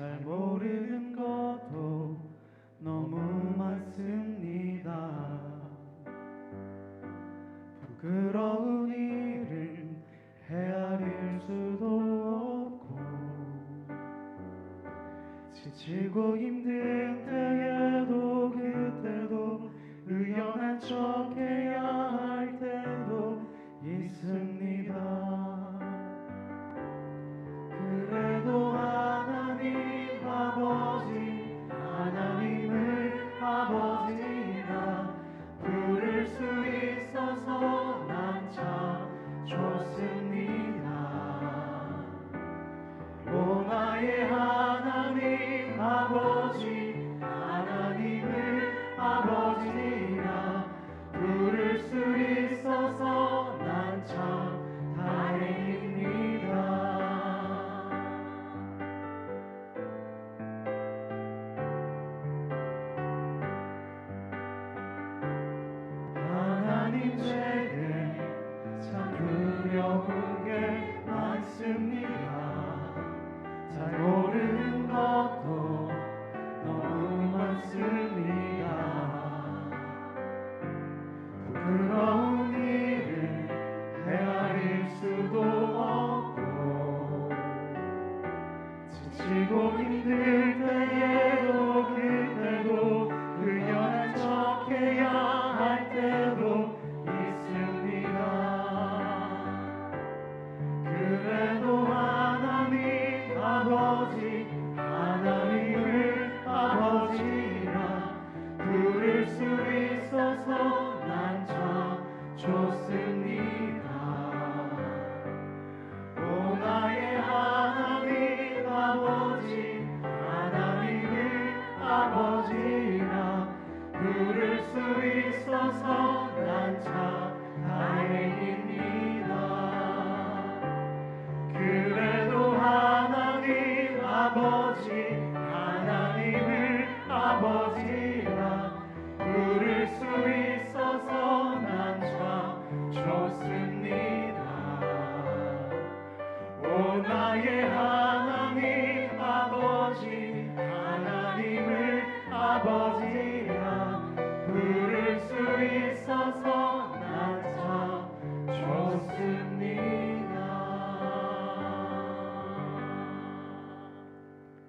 잘 모르는 것도 너무 많습니다. 부끄러운 일을 헤아릴 수도 없고 지치고 힘든 때 게 많습니다. 잘 모르는 것도 너무 많습니다. 부끄러운 일을 헤아릴 수도 없고 지치고 하나님 아버지 하나님을 아버지라 부를 수 있어서 난 참 좋습니다. 오 나의 하나님 sin.